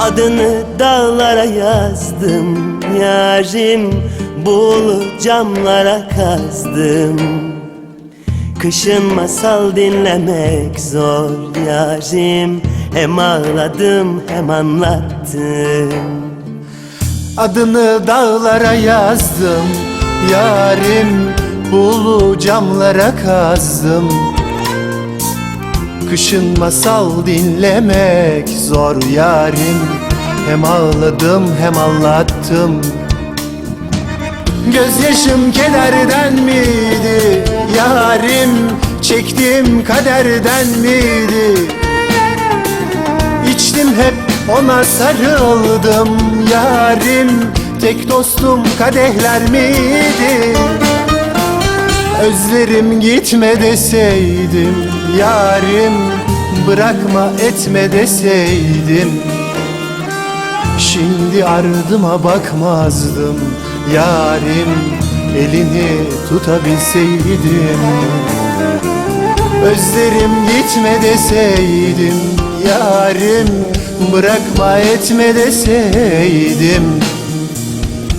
Adını dağlara yazdım yarim Buğulu camlara kazdım. Kışın masal dinlemek zor yarim Hem ağladım hem anlattım. Adını dağlara yazdım Yarim bulu camlara kazdım. Kışın masal dinlemek zor yarim. Hem ağladım hem anlattım. Gözyaşım kederden miydi yarim Çektiğim kaderden miydi? İçtim hep ona sarıldım. Yarim Tek dostum kadehler miydi? Özlerim gitme deseydim yarim Bırakma etme deseydim. Şimdi ardıma bakmazdım yarim Elini tutabilseydim. Özlerim gitme deseydim yarim Bırakma etme deseydim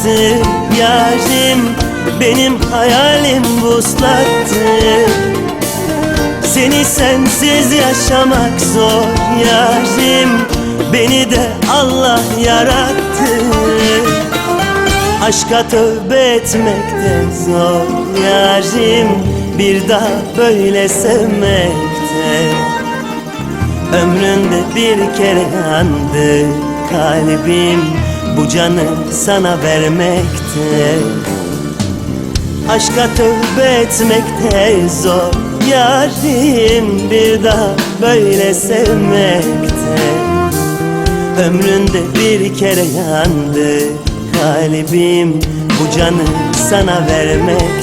ıslattı yarim Benim hayalim vuslattı Seni sensiz yaşamak zor yarim Beni de Allah yarattı. Aşka tövbe etmek de zor yarim Bir daha böyle sevmekte. Ömründe bir kere yandı kalbim Bu canı sana vermekte. Aşka tövbe etmekte zor Yarim bir daha böyle sevmekte. Ömründe bir kere yandı kalbim Bu canı sana vermekte.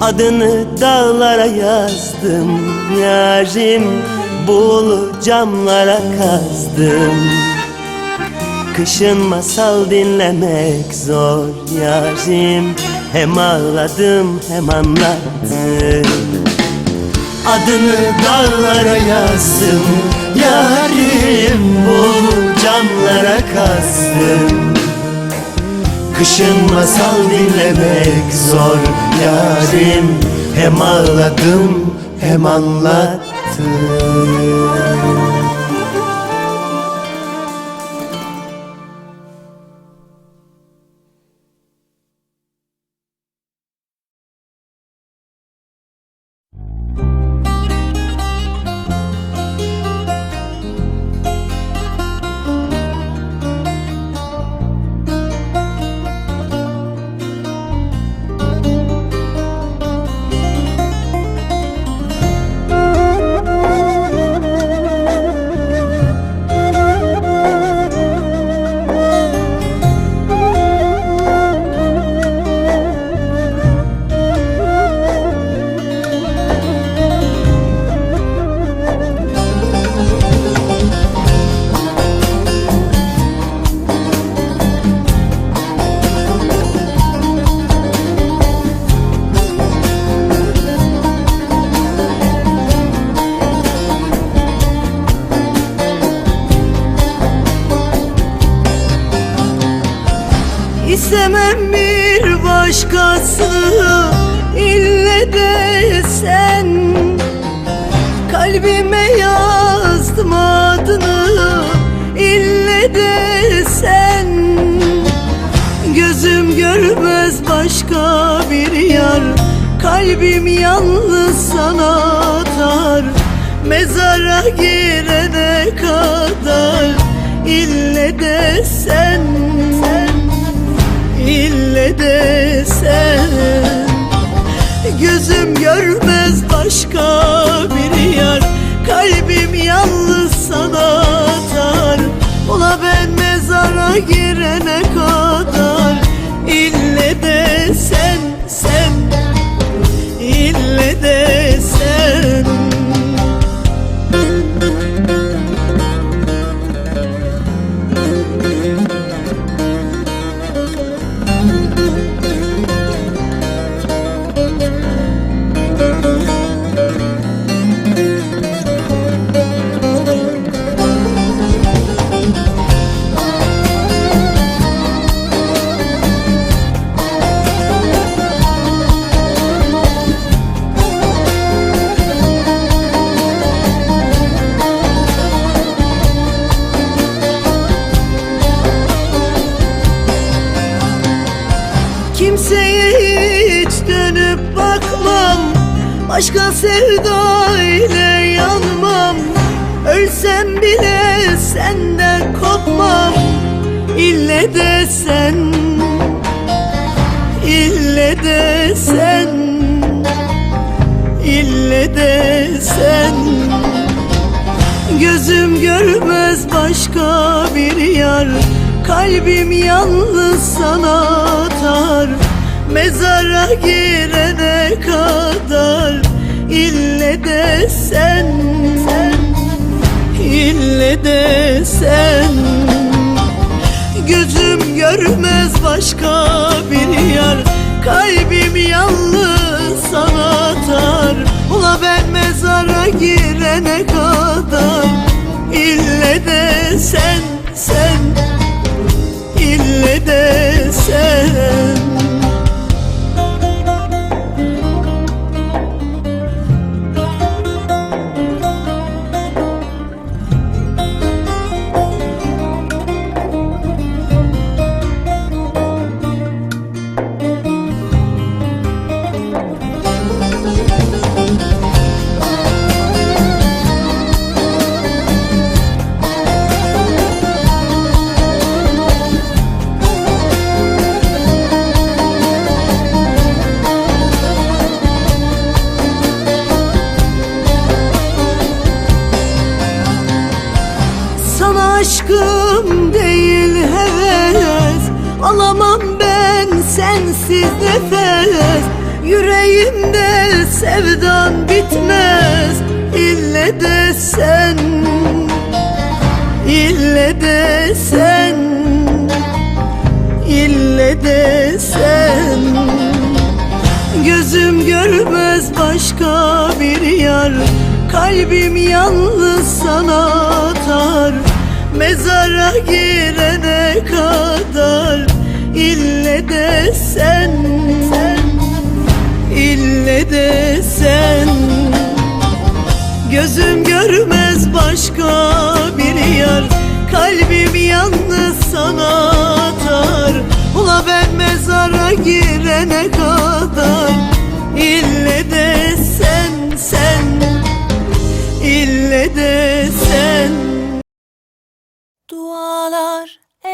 Adını dağlara yazdım yarim Buğulu camlara kazdım Kışın masal dinlemek zor yarim. Hem ağladım hem anlattım. Adını dağlara yazdım. Yarim Buğulu camlara kazdım Kışın masal dinlemek zor yarim. Hem ağladım hem anlattım İstemem bir başkası ille de sen. Kalbime yazdım adını ille de sen. Görmez başka bir yar Kalbim yalnız sana atar. Mezara girene kadar İlle de sen, sen İlle de sen Gözüm görmez başka bir yar Kalbim yalnız sana atar. Ola Başka sevda yanmam. Ölsem bile senden kopmam. İlle de sen İlle de sen İlle de sen. Gözüm görmez başka bir yar. Kalbim yalnız sana atar Mezara girene kadar İlle de sen, sen İlle de sen. Gözüm görmez başka aşkım değil heves. Alamam ben sensiz nefes. Yüreğimde sevdan bitmez. İlle de sen İlle de sen İlle de sen. Gözüm görmez başka bir yar. Kalbim yalnız sana atar Mezara girene kadar İlle de sen, sen İlle de sen. Gözüm görmez başka bir yar Kalbim yalnız sana atar. Ula ben mezara girene kadar İlle de sen, sen. İlle de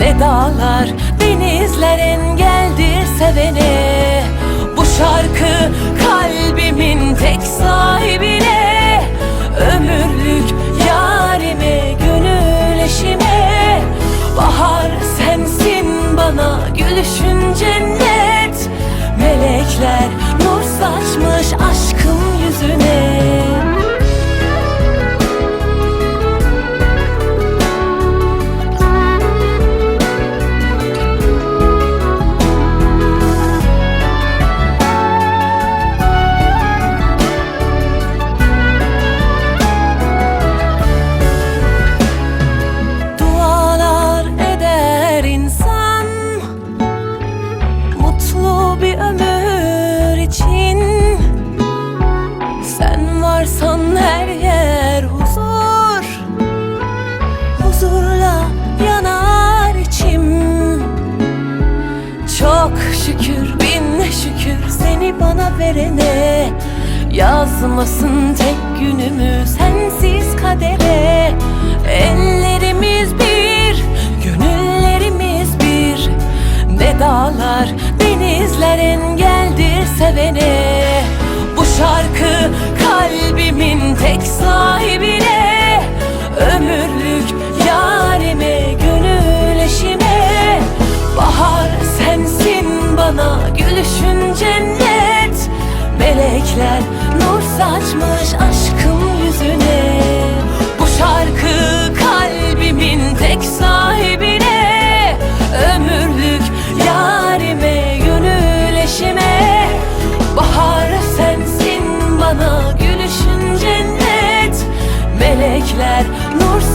Ne dağlar, denizler engeldir sevene. Bu şarkı kalbimin tek sahibine Ömürlük şükür bin şükür seni bana verene. Yazmasın tek günümü sensiz kadere. Ellerimiz bir, gönüllerimiz bir. Ne dağlar, denizler engeldir sevene. Bu şarkı kalbimin tek sahibine